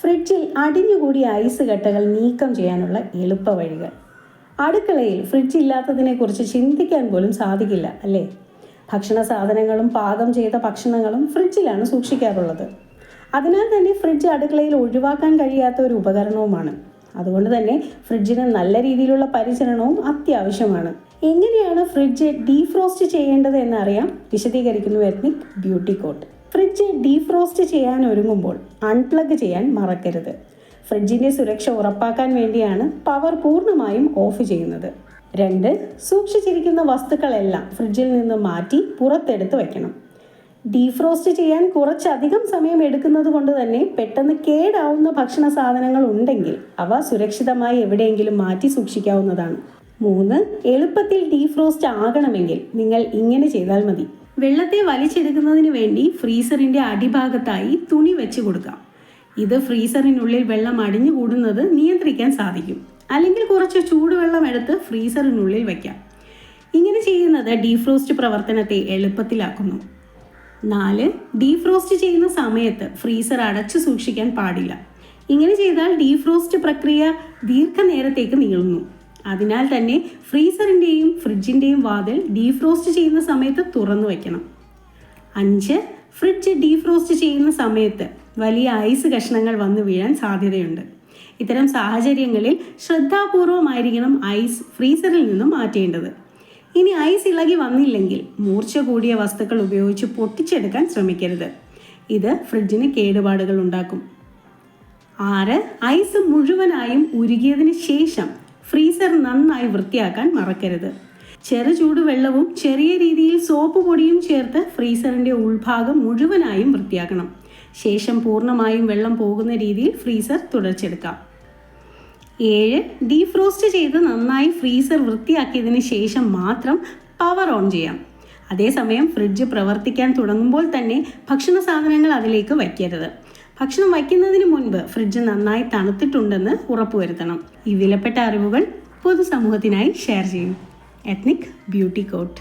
ഫ്രിഡ്ജിൽ അടിഞ്ഞുകൂടിയ ഐസ് കട്ടകൾ നീക്കം ചെയ്യാനുള്ള എളുപ്പ വഴികൾ. അടുക്കളയിൽ ഫ്രിഡ്ജ് ഇല്ലാത്തതിനെക്കുറിച്ച് ചിന്തിക്കാൻ പോലും സാധിക്കില്ല അല്ലേ? ഭക്ഷണ സാധനങ്ങളും പാകം ചെയ്ത ഭക്ഷണങ്ങളും ഫ്രിഡ്ജിലാണ് സൂക്ഷിക്കാറുള്ളത്. അതിനാൽ തന്നെ ഫ്രിഡ്ജ് അടുക്കളയിൽ ഒഴിവാക്കാൻ കഴിയാത്ത ഒരു ഉപകരണവുമാണ്. അതുകൊണ്ട് തന്നെ ഫ്രിഡ്ജിന് നല്ല രീതിയിലുള്ള പരിചരണവും അത്യാവശ്യമാണ്. എങ്ങനെയാണ് ഫ്രിഡ്ജ് ഡീഫ്രോസ്റ്റ് ചെയ്യേണ്ടത് എന്നറിയാം വിശദീകരിക്കുന്നു ethnic beauty coat. Fridge defrost ചെയ്യാൻ ഒരുങ്ങുമ്പോൾ അൺപ്ലഗ് ചെയ്യാൻ മറക്കരുത്. ഫ്രിഡ്ജിന്റെ സുരക്ഷ ഉറപ്പാക്കാൻ വേണ്ടിയാണ് പവർ പൂർണമായും ഓഫ് ചെയ്യുന്നത്. രണ്ട് സൂക്ഷിച്ചിരിക്കുന്ന വസ്തുക്കളെല്ലാം ഫ്രിഡ്ജിൽ നിന്ന് മാറ്റി പുറത്തെടുത്ത് വയ്ക്കണം ഡീഫ്രോസ്റ്റ് ചെയ്യാൻ കുറച്ചധികം സമയം എടുക്കുന്നത് കൊണ്ട് തന്നെ പെട്ടെന്ന് കേടാവുന്ന ഭക്ഷണ സാധനങ്ങൾ ഉണ്ടെങ്കിൽ അവ സുരക്ഷിതമായി എവിടെയെങ്കിലും മാറ്റി സൂക്ഷിക്കാവുന്നതാണ്. മൂന്ന് എളുപ്പത്തിൽ ഡീഫ്രോസ്റ്റ് ആകണമെങ്കിൽ നിങ്ങൾ ഇങ്ങനെ ചെയ്താൽ മതി. വെള്ളത്തെ വലിച്ചെടുക്കുന്നതിന് വേണ്ടി ഫ്രീസറിന്റെ അടിഭാഗത്തായി തുണി വെച്ച് കൊടുക്കാം. ഇത് ഫ്രീസറിനുള്ളിൽ വെള്ളം അടിഞ്ഞു കൂടുന്നത് നിയന്ത്രിക്കാൻ സാധിക്കും. അല്ലെങ്കിൽ കുറച്ച് ചൂടുവെള്ളം എടുത്ത് ഫ്രീസറിനുള്ളിൽ വയ്ക്കാം ഇങ്ങനെ ചെയ്യുന്നത് ഡീഫ്രോസ്റ്റ് പ്രവർത്തനത്തെ എളുപ്പത്തിലാക്കുന്നു. നാല് ഡീഫ്രോസ്റ്റ് ചെയ്യുന്ന സമയത്ത് ഫ്രീസർ അടച്ചു സൂക്ഷിക്കാൻ പാടില്ല. ഇങ്ങനെ ചെയ്താൽ ഡീഫ്രോസ്റ്റ് പ്രക്രിയ ദീർഘനേരത്തേക്ക് നീളുന്നു. അതിനാൽ തന്നെ ഫ്രീസറിന്റെയും ഫ്രിഡ്ജിന്റെയും വാതിൽ ഡീഫ്രോസ്റ്റ് ചെയ്യുന്ന സമയത്ത് തുറന്നു വയ്ക്കണം അഞ്ച് ഫ്രിഡ്ജ് ഡീഫ്രോസ്റ്റ് ചെയ്യുന്ന സമയത്ത് വലിയ ഐസ് കഷ്ണങ്ങൾ വന്നു വീഴാൻ സാധ്യതയുണ്ട്. ഇത്തരം സാഹചര്യങ്ങളിൽ ശ്രദ്ധാപൂർവമായിരിക്കണം ഐസ് ഫ്രീസറിൽ നിന്നും മാറ്റേണ്ടത്. ഇനി ഐസ് ഇളകി വന്നില്ലെങ്കിൽ മൂർച്ച കൂടിയ വസ്തുക്കൾ ഉപയോഗിച്ച് പൊട്ടിച്ചെടുക്കാൻ ശ്രമിക്കരുത്. ഇത് ഫ്രിഡ്ജിന് കേടുപാടുകൾ ഉണ്ടാക്കും. ആറ് ഐസ് മുഴുവനായും ഉരുകിയതിന് ശേഷം നന്നായി വൃത്തിയാക്കാൻ മറക്കരുത്. ചെറു ചൂടുവെള്ളവും ചെറിയ രീതിയിൽ സോപ്പ് പൊടിയും ചേർത്ത് ഫ്രീസറിന്റെ ഉൾഭാഗം മുഴുവനായും വൃത്തിയാക്കണം. ശേഷം പൂർണമായും വെള്ളം പോകുന്ന രീതിയിൽ ഫ്രീസർ തുടച്ചെടുക്കാം. ഏഴ് ഡീഫ്രോസ്റ്റ് ചെയ്ത് നന്നായി ഫ്രീസർ വൃത്തിയാക്കിയതിന് ശേഷം മാത്രം പവർ ഓൺ ചെയ്യാം. അതേസമയം ഫ്രിഡ്ജ് പ്രവർത്തിക്കാൻ തുടങ്ങുമ്പോൾ തന്നെ ഭക്ഷണ സാധനങ്ങൾ അതിലേക്ക് വയ്ക്കരുത്. ഭക്ഷണം വയ്ക്കുന്നതിന് മുൻപ് ഫ്രിഡ്ജ് നന്നായി തണുത്തിട്ടുണ്ടെന്ന് ഉറപ്പുവരുത്തണം. ഈ വിലപ്പെട്ട അറിവുകൾ പൊതുസമൂഹത്തിനായി ഷെയർ ചെയ്യും. Ethnic beauty coat